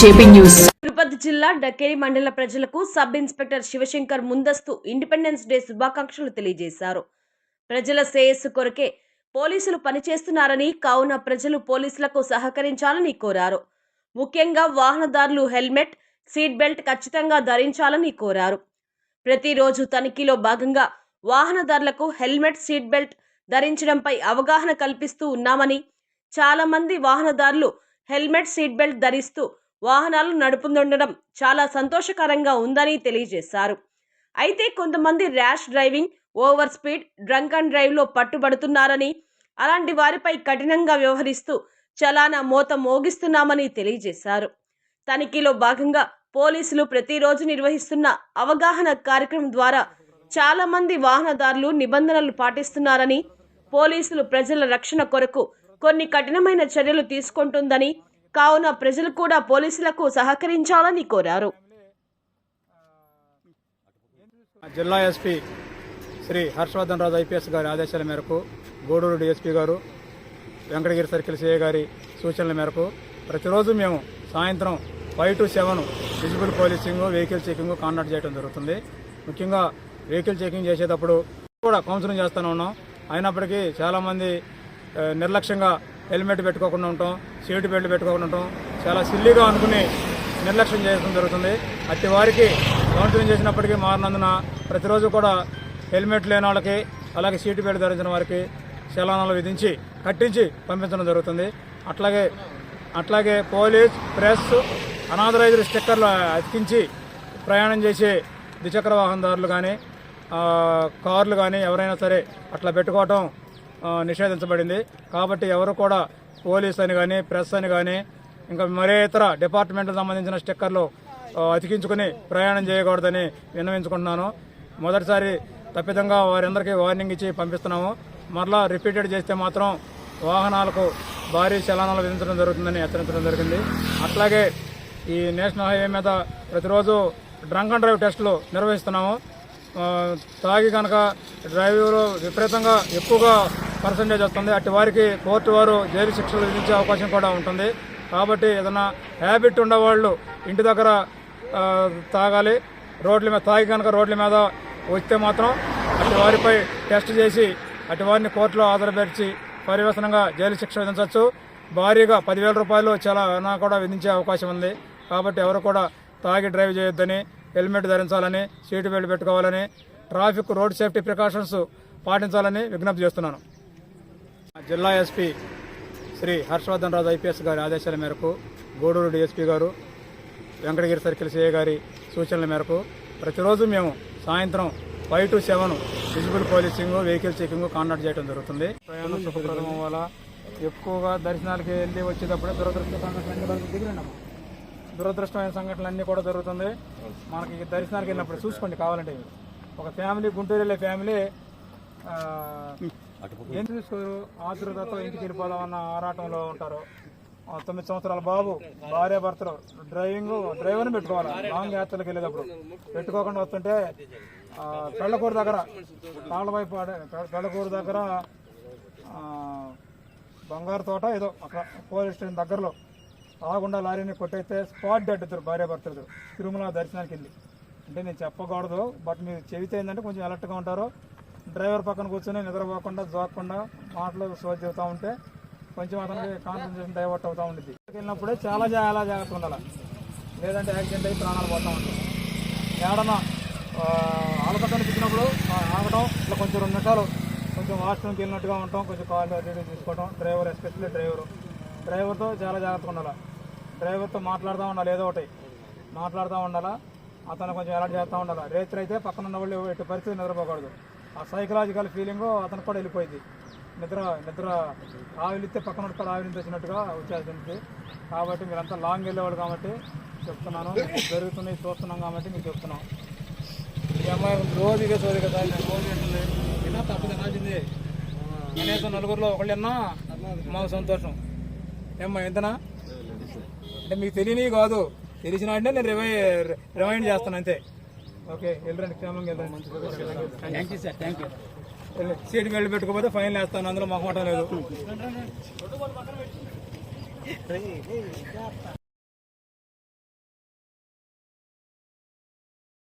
JP news. Tirupati జిల్లా డకేరి మండల ప్రజలకు సబ్ ఇన్స్పెక్టర్ శివశంకర్ ముందస్తు ఇండిపెండెన్స్ డే శుభాకాంక్షలు తెలియజేశారు. ప్రజల శ్రేయస్సు కొరకే పోలీసులు పనిచేస్తున్నారని కావున ప్రజలు పోలీసులకు సహకరించాలని కోరారు. ముఖ్యంగా వాహనదారులు హెల్మెట్ సీట్ బెల్ట్ ఖచ్చితంగా ధరించాలని కోరారు. ప్రతిరోజు తనిఖీలో భాగంగా వాహనదారులకు హెల్మెట్ సీట్ బెల్ట్ ధరించడంపై అవగాహన కల్పిస్తూ ఉన్నామని చాలామంది వాహనదారులు హెల్మెట్ సీట్ బెల్ట్ ధరిస్తూ వాహనాలు నడుపుతుండడం చాలా సంతోషకరంగా ఉందని తెలియజేశారు. అయితే కొంతమంది rash driving over speed drunk and డ్రైవ్లో పట్టుబడుతున్నారని అలాంటి వారిపై కఠినంగా వ్యవహరిస్తూ చలానా మోత మోగిస్తున్నామని తెలియజేశారు. తనిఖీలో భాగంగా పోలీసులు ప్రతిరోజు నిర్వహిస్తున్న అవగాహన కార్యక్రమం ద్వారా చాలామంది వాహనదారులు నిబంధనలు పాటిస్తున్నారని పోలీసులు ప్రజల రక్షణ కొరకు కొన్ని కఠినమైన చర్యలు తీసుకుంటుందని కావున ప్రజలు కూడా పోలీసులకు సహకరించాలని కోరారు. జిల్లా ఎస్పీ శ్రీ హర్షవర్ధన్ రాజు ఐపీఎస్ గారి ఆదేశాల మేరకు గూడూరు డిఎస్పీ గారు వెంకటగిరి సర్కిల్ సిఏ గారి సూచనల మేరకు ప్రతిరోజు మేము సాయంత్రం five to seven visible policing vehicle checking conduct చేయడం జరుగుతుంది. ముఖ్యంగా వెహికల్ చెకింగ్ చేసేటప్పుడు కూడా కౌన్సిలింగ్ చేస్తూనే ఉన్నాం. అయినప్పటికీ చాలామంది నిర్లక్ష్యంగా హెల్మెట్ పెట్టుకోకుండా ఉంటాం సీటు బెల్ట్ పెట్టుకోకుండా ఉంటాం. చాలా సిల్లీగా అనుకుని నిర్లక్ష్యం చేయడం జరుగుతుంది. అట్టి వారికి కౌన్సిలింగ్ చేసినప్పటికీ మారినందున ప్రతిరోజు కూడా హెల్మెట్ లేని వాళ్ళకి అలాగే సీటు బెల్ట్ ధరించిన వారికి చలానాలు విధించి కట్టించి పంపించడం జరుగుతుంది. అట్లాగే అట్లాగే పోలీస్ ప్రెస్ అనాథరైజ్డ్ స్టిక్కర్లు అతికించి ప్రయాణం చేసే ద్విచక్ర వాహనదారులు కానీ కార్లు కానీ ఎవరైనా సరే అట్లా పెట్టుకోవటం నిషేధించబడింది. కాబట్టి ఎవరు కూడా పోలీస్ అని కానీ ప్రెస్ అని కానీ ఇంకా మరే ఇతర డిపార్ట్మెంట్కి సంబంధించిన స్టిక్కర్లు అతికించుకుని ప్రయాణం చేయకూడదని విన్నవించుకుంటున్నాను. మొదటిసారి తప్పిదంగా వారందరికీ వార్నింగ్ ఇచ్చి పంపిస్తున్నాము. మరలా రిపీటెడ్ చేస్తే మాత్రం వాహనాలకు భారీ చలానాలు విధించడం జరుగుతుందని హెచ్చరించడం జరిగింది. అట్లాగే ఈ నేషనల్ హైవే మీద ప్రతిరోజు డ్రంక్ అండ్ డ్రైవ్ టెస్టులు నిర్వహిస్తున్నాము. తాగి కనుక డ్రైవర్ విపరీతంగా ఎక్కువగా పర్సంటేజ్ వస్తుంది. అటు వారికి కోర్టు వారు జైలు శిక్షలు విధించే అవకాశం కూడా ఉంటుంది. కాబట్టి ఏదైనా హ్యాబిట్ ఉండేవాళ్ళు ఇంటి దగ్గర తాగాలి. రోడ్ల మీద తాగి కనుక రోడ్ల మీద వస్తే మాత్రం అటు వారిపై టెస్ట్ చేసి అటు వారిని కోర్టులో ఆధారపరిచి పర్యవసనంగా జైలు శిక్ష విధించవచ్చు. భారీగా పదివేల రూపాయలు చాలా కూడా విధించే అవకాశం ఉంది. కాబట్టి ఎవరు కూడా తాగి డ్రైవ్ చేయొద్దని హెల్మెట్ ధరించాలని సీటు బెల్ట్ పెట్టుకోవాలని ట్రాఫిక్ రోడ్ సేఫ్టీ ప్రికాషన్స్ పాటించాలని విజ్ఞప్తి చేస్తున్నాను. జిల్లా ఎస్పీ శ్రీ హర్షవర్ధన్ రాజు ఐపీఎస్ గారి ఆదేశాల మేరకు గూడూరు డిఎస్పీ గారు వెంకటగిరి సర్కిల్ సిఏ గారి సూచనల మేరకు ప్రతిరోజు మేము సాయంత్రం five to seven visible policing vehicle checking conduct చేయడం జరుగుతుంది. ప్రయాణం సుఖప్రదం వల్ల ఎక్కువగా దర్శనాలకి వెళ్ళి వచ్చేటప్పుడే దురదృష్ట సంఘటన దురదృష్టమైన సంఘటనలు అన్నీ కూడా జరుగుతుంది. మనకి దర్శనానికి వెళ్ళినప్పుడు చూసుకోండి కావాలంటే. ఒక ఫ్యామిలీ గుంటూరు వెళ్ళే ఫ్యామిలీ ఆ, ఏం ఇంటికి వెళ్ళిపోదామన్న ఆరాటంలో ఉంటారు. తొమ్మిది సంవత్సరాల బాబు భార్య భర్తలు డ్రైవింగ్ డ్రైవర్ని పెట్టుకోవాలి. లాంగ్ యాత్రలకు వెళ్ళేటప్పుడు. పెట్టుకోకుండా వస్తుంటే పెళ్ళకూరు దగ్గర కాళ్ళవైపు ఆడే- పెళ్ళకూరు దగ్గర బంగారు తోట ఏదో అక్కడ పోలీస్ స్టేషన్ దగ్గరలో. ఆగుండా లారీని కొట్టయితే స్పాట్ డెడ్ ఇద్దరు భార్య భర్తలు. తిరుమల దర్శనానికి వెళ్ళి. అంటే నేను చెప్పకూడదు బట్ మీరు చెబితే ఏంటంటే కొంచెం అలర్ట్గా ఉంటారు. డ్రైవర్ పక్కన కూర్చొని నిద్రపోకుండా జోకుండా మాటలు సోది చెబుతూ ఉంటే కొంచెం అతనికి కాన్సన్ట్రేషన్ డైవర్ట్ అవుతూ ఉంటుంది వెళ్ళినప్పుడే చాలా చాలా జాగ్రత్త ఉండాలి? లేదంటే యాక్సిడెంట్ అయ్యి ప్రాణాలు పోతూ ఉంటాయి ఏడన్నా ఆలకట్ట అనిపించినప్పుడు ఆగడం ఆగటం ఇట్లా కొంచెం రెండు నిమిషాలు కొంచెం వాష్రూమ్కి వెళ్ళినట్టుగా ఉంటాం కొంచెం కాల్ రెడీ తీసుకోవడం డ్రైవర్ ఎస్పెషల్లీ డ్రైవరు. డ్రైవర్తో చాలా జాగ్రత్తగా ఉండాలి? డ్రైవర్తో మాట్లాడుతూ ఉండాలి? ఏదో ఒకటి మాట్లాడుతూ ఉండాలా? అతను కొంచెం అలర్ట్ చేస్తూ ఉండాలి? రేత్రి అయితే పక్కన ఉన్న వాళ్ళు ఎట్టి పరిస్థితి నిద్రపోకూడదు. ఆ సైకలాజికల్ ఫీలింగ్ అతను కూడా వెళ్ళిపోయింది. నిద్ర నిద్ర ఆవిలిస్తే పక్కన కూడా ఆవిలించి వచ్చినట్టుగా వచ్చేస్తుంది కాబట్టి మీరంతా లాంగ్ వెళ్ళేవాళ్ళు కాబట్టి చెప్తున్నాను. జరుగుతున్నాయి చూస్తున్నాం కాబట్టి మీకు చెప్తున్నాం. ఈ అమ్మాయి రోజు ఇదే సోది కదా నేను రోజు ఏంటుంది విన్నా తప్పదు అనాల్సిందే కనీసం నలుగురిలో ఒకళ్ళన్నా మాకు సంతోషం. ఏమ్మా ఎంతనా? అంటే మీకు తెలియని కాదు. తెలిసిన అంటే నేను రివై రిమైండ్ చేస్తాను అంతే. ఓకే వెళ్ళండి క్షేమంగా వెళ్ళండి. Thank you sir thank you seat belt పెట్టుకోకపోతే ఫైన్ వేస్తాను అందులో మొహమాటం లేదు.